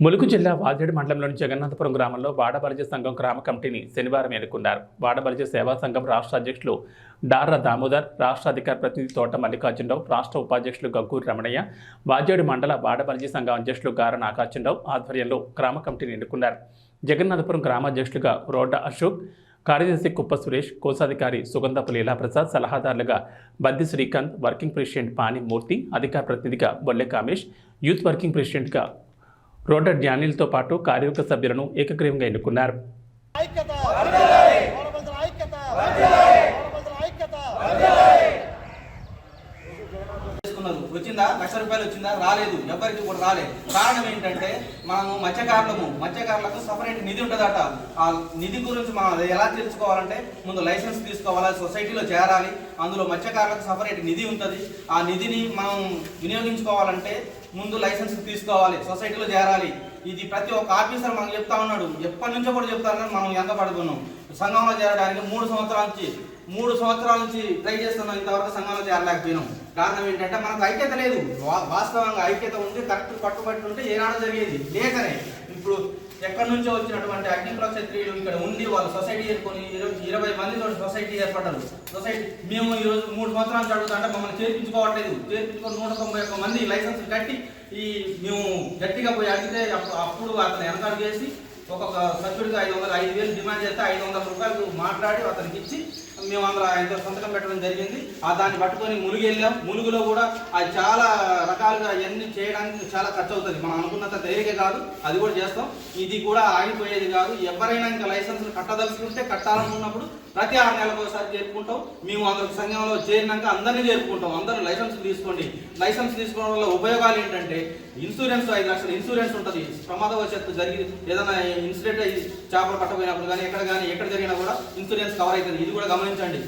ములుగు జిల్లా వాజేడు మండలంలోని జగన్నాథపురం గ్రామంలో వాడబలిజ సంఘం గ్రామ కమిటీని శనివారం ఎన్నుకున్నారు. వాడబలిజ సేవా సంఘం రాష్ట్ర అధ్యక్షులు డార్ర దామోదర్ రాష్ట్ర అధికార ప్రతినిధి తోట మల్లికార్జునరావు రాష్ట్ర ఉపాధ్యక్షులు గగ్గూరు రమణయ్య వాజేడు మండల వాడబలిజ సంఘం అధ్యక్షులు గార నాగార్జునరావు ఆధ్వర్యంలో గ్రామ కమిటీని ఎన్నుకున్నారు. జగన్నాథపురం గ్రామాధ్యక్షులుగా రోడ్డ అశోక్ కార్యదర్శి కుప్ప సురేష్ కోశాధికారి సుగంధపు లీలాప్రసాద్ సలహాదారులుగా బద్ది శ్రీకాంత్ వర్కింగ్ ప్రెసిడెంట్ పాణిమూర్తి అధికార ప్రతినిధిగా బొల్లె కామేష్ యూత్ వర్కింగ్ ప్రెసిడెంట్గా రోడ్డ డ్యానిల్తో పాటు కార్యవర్గ సభ్యులను ఏకగ్రీవంగా ఎన్నుకున్నారు ఐక్యత గౌరవంతుల ఐక్యత గౌరవంతుల ఐక్యత చేసుకున్నారు వచ్చిందా? లక్ష రూపాయలు వచ్చిందా? రాలేదు. ఎవరికి కూడా రాలేదు. కారణం ఏంటంటే మనము మత్స్యకారులము. మత్స్యకారులకు సపరేట్ నిధి ఉంటుందట. ఆ నిధి గురించి మనం అది ఎలా తెలుసుకోవాలంటే ముందు లైసెన్స్ తీసుకోవాలి సొసైటీలో చేరాలి. అందులో మత్స్యకారులకు సపరేట్ నిధి ఉంటుంది. ఆ నిధిని మనం వినియోగించుకోవాలంటే ముందు లైసెన్స్ తీసుకోవాలి సొసైటీలో చేరాలి. ఇది ప్రతి ఒక్క ఆఫీసర్ మనకు చెప్తా ఉన్నాడు. ఎప్పటి నుంచో కూడా చెప్తారని మనం ఎంత పడుతున్నాం సంఘంలో చేరడానికి మూడు సంవత్సరాల నుంచి మూడు సంవత్సరాల నుంచి ట్రై చేస్తున్నాం. ఇంతవరకు సంఘంలో చేరలేకపోయినాం. కారణం ఏంటంటే మనకు ఐక్యత లేదు. వా- వాస్తవంగా ఐక్యత ఉంటే కరెక్ట్ పట్టుబట్టి ఉంటే ఏనాడు జరిగేది లేకనే. ఇప్పుడు ఎక్కడి నుంచో వచ్చినటువంటి అగ్నికుల క్షత్రియులు ఇక్కడ ఉండి వాళ్ళు సొసైటీ ఏర్కొని ఇరవై ఇరవై మందితో సొసైటీ ఏర్పడ్డారు. సొసైటీ మేము ఈరోజు మూడు సంవత్సరాల నుంచి అడుగుతుంటే మమ్మల్ని చేర్పించుకోవట్లేదు. చేర్పించుకొని నూట తొంభై ఒక్క మంది లైసెన్స్ కట్టి ఈ మేము గట్టిగా పోయి అడిగితే అప్పుడు అప్పుడు అతను వెనకాల చేసి ఒక్కొక్క సభ్యుడికి ఐదు వందలు ఐదు వేలు డిమాండ్ చేస్తే ఐదు వందల రూపాయలు మాట్లాడి అతనికి ఇచ్చి మేము అందరూ ఆయనతో సంతకం పెట్టడం జరిగింది. ఆ దాన్ని పట్టుకొని ములుగు వెళ్ళాం. ములుగులో కూడా అది చాలా రకాలుగా అవన్నీ చేయడానికి చాలా ఖర్చు అవుతుంది. మనం అనుకున్నంత తేలిక కాదు. అది కూడా చేస్తాం. ఇది కూడా ఆగిపోయేది కాదు. ఎవరైనా ఇంకా లైసెన్స్లు కట్టదలుచుకుంటే కట్టాలనుకున్నప్పుడు ప్రతి ఆరు నెలలకు ఒకసారి చేరుకుంటాం. మేము అందరికి సంఘంలో చేరినాక అందరినీ చేరుకుంటాం. అందరూ లైసెన్స్ తీసుకోండి. లైసెన్స్ తీసుకోవడం వల్ల ఉపయోగాలు ఏంటంటే ఇన్సూరెన్స్ ఐదు లక్షల ఇన్సూరెన్స్ ఉంటుంది. ప్రమాదవశాత్తు జరిగి ఏదైనా ఇన్సిడెంట్ చేపలు పట్టబోయినప్పుడు కానీ ఎక్కడ కానీ ఎక్కడ జరిగినా కూడా ఇన్సూరెన్స్ కవర్ అవుతుంది. ఇది కూడా గమనించండి.